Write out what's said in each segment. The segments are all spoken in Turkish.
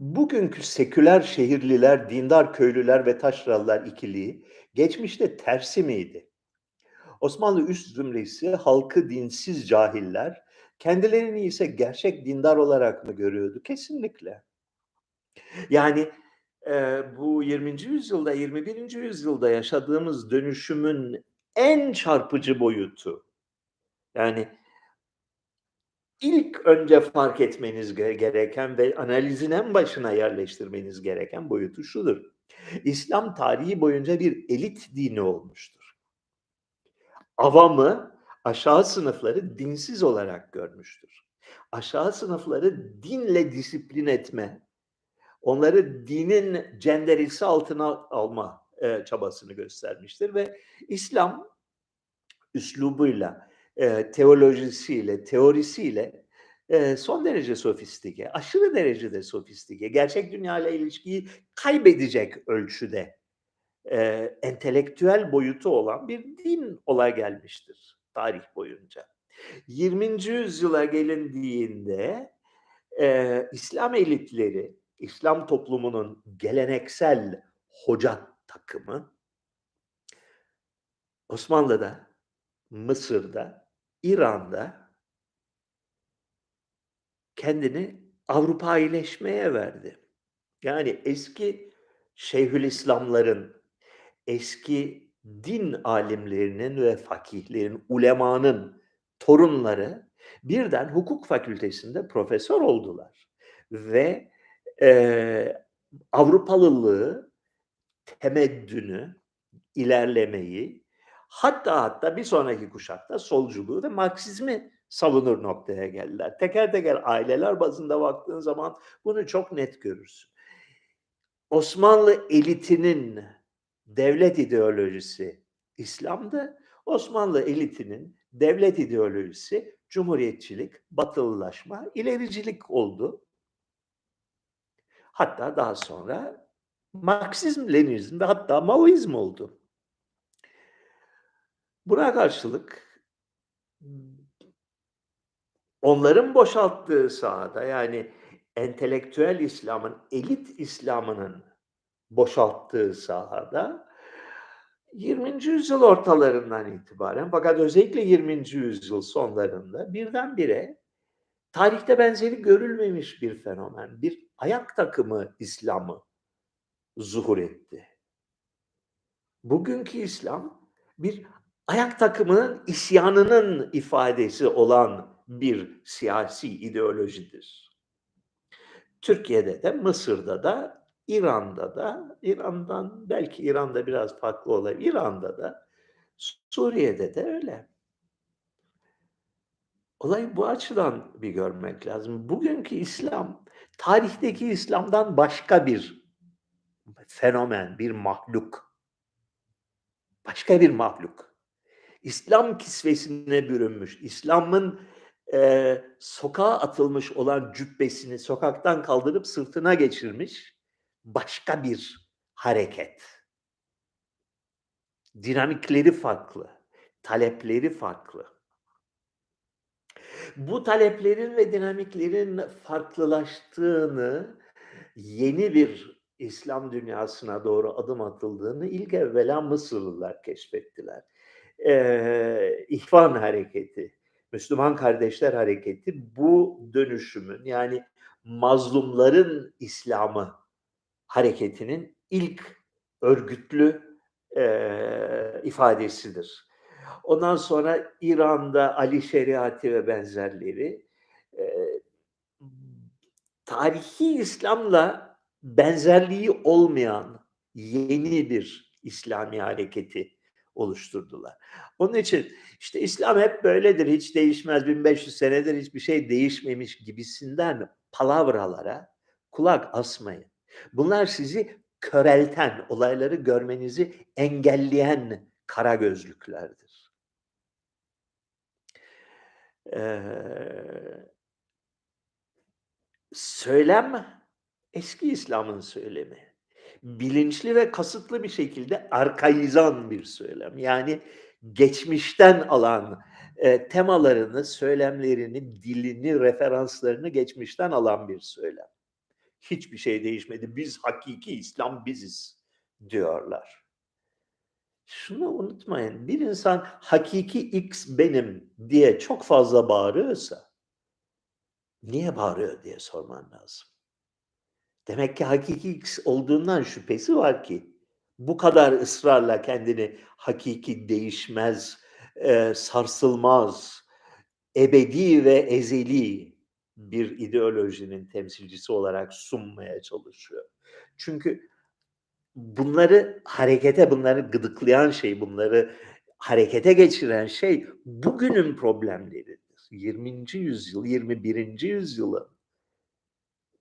Bugünkü seküler şehirliler, dindar köylüler ve taşralılar ikiliği geçmişte tersi miydi? Osmanlı üst zümresi halkı dinsiz cahiller, kendilerini ise gerçek dindar olarak mı görüyordu? Kesinlikle. Yani, eee, bu 20. yüzyılda, 21. yüzyılda yaşadığımız dönüşümün en çarpıcı boyutu. Yani ilk önce fark etmeniz ge gereken ve analizin en başına yerleştirmeniz gereken boyutu şudur: İslam tarihi boyunca bir elit dini olmuştur. Avamı, aşağı sınıfları dinsiz olarak görmüştür. Aşağı sınıfları dinle disiplin etme, onları dinin cenderesi altına alma, eee, çabasını göstermiştir ve İslam üslubuyla, eee, teolojisiyle, teorisiyle, eee, son derece sofistike, aşırı derecede sofistike, gerçek dünyayla ilişkiyi kaybedecek ölçüde, eee, entelektüel boyutu olan bir din ola gelmiştir tarih boyunca. 20. yüzyıla gelindiğinde, eee, İslam elitleri, İslam toplumunun geleneksel hoca takımı Osmanlı'da, Mısır'da, İran'da kendini Avrupaileşmeye verdi. Yani eski şeyhülislamların, eski din alimlerinin ve fakihlerin, ulemanın torunları birden hukuk fakültesinde profesör oldular ve, eee, Avrupalılığı, temeddünü, ilerlemeyi, hatta hatta bir sonraki kuşakta solculuğu ve Marksizmi savunur noktaya geldiler. Teker teker aileler bazında baktığın zaman bunu çok net görürsün. Osmanlı elitinin devlet ideolojisi İslam'dı. Osmanlı elitinin devlet ideolojisi cumhuriyetçilik, batılılaşma, ilericilik oldu. Hatta daha sonra Marksizm, Leninizm ve hatta Maoizm oldu. Buna karşılık onların boşalttığı sahada, yani entelektüel İslam'ın, elit İslam'ının boşalttığı sahada 20. yüzyıl ortalarından itibaren fakat özellikle 20. yüzyıl sonlarında birdenbire tarihte benzeri görülmemiş bir fenomen, bir ayak takımı İslam'ı zuhur etti. Bugünkü İslam bir ayak takımının isyanının ifadesi olan bir siyasi ideolojidir. Türkiye'de de, Mısır'da da, İran'da da, İran'dan belki İran'da biraz farklı olabilir, İran'da da, Suriye'de de öyle. Olayı bu açıdan bir görmek lazım. Bugünkü İslam, tarihteki İslam'dan başka bir fenomen, bir mahluk. Başka bir mahluk. İslam kisvesine bürünmüş, İslam'ın eee, sokağa atılmış olan cübbesini sokaktan kaldırıp sırtına geçirmiş başka bir hareket. Dinamikleri farklı, talepleri farklı. Bu taleplerin ve dinamiklerin farklılaştığını, yeni bir İslam dünyasına doğru adım atıldığını ilk evvela Mısırlılar keşfettiler. Eee, İhvan Hareketi, Müslüman Kardeşler Hareketi bu dönüşümün yani mazlumların İslam'ı hareketinin ilk örgütlü, eee, ifadesidir. Ondan sonra İran'da Ali Şeriatı ve benzerleri, eee, tarihi İslam'la benzerliği olmayan yeni bir İslami hareketi oluşturdular. Onun için işte İslam hep böyledir, hiç değişmez, 1500 senedir hiçbir şey değişmemiş gibisinden palavralara kulak asmayın. Bunlar sizi körelten, olayları görmenizi engelleyen kara gözlüklerdir. Eee söylem eski İslam'ın söylemi. Bilinçli ve kasıtlı bir şekilde arkaizan bir söylem. Yani geçmişten alan, eee, temalarını, söylemlerini, dilini, referanslarını geçmişten alan bir söylem. Hiçbir şey değişmedi. Biz hakiki İslam biziz diyorlar. Şunu unutmayın. Bir insan hakiki X benim diye çok fazla bağırıyorsa niye bağırıyor diye sorman lazım. Demek ki hakiki X olduğundan şüphesi var ki bu kadar ısrarla kendini hakiki değişmez, eee, sarsılmaz, ebedi ve ezeli bir ideolojinin temsilcisi olarak sunmaya çalışıyor. Çünkü bunları harekete, bunları gıdıklayan şey, bunları harekete geçiren şey bugünün problemleridir. 20. yüzyıl, 21. yüzyılın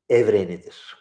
evrenidir.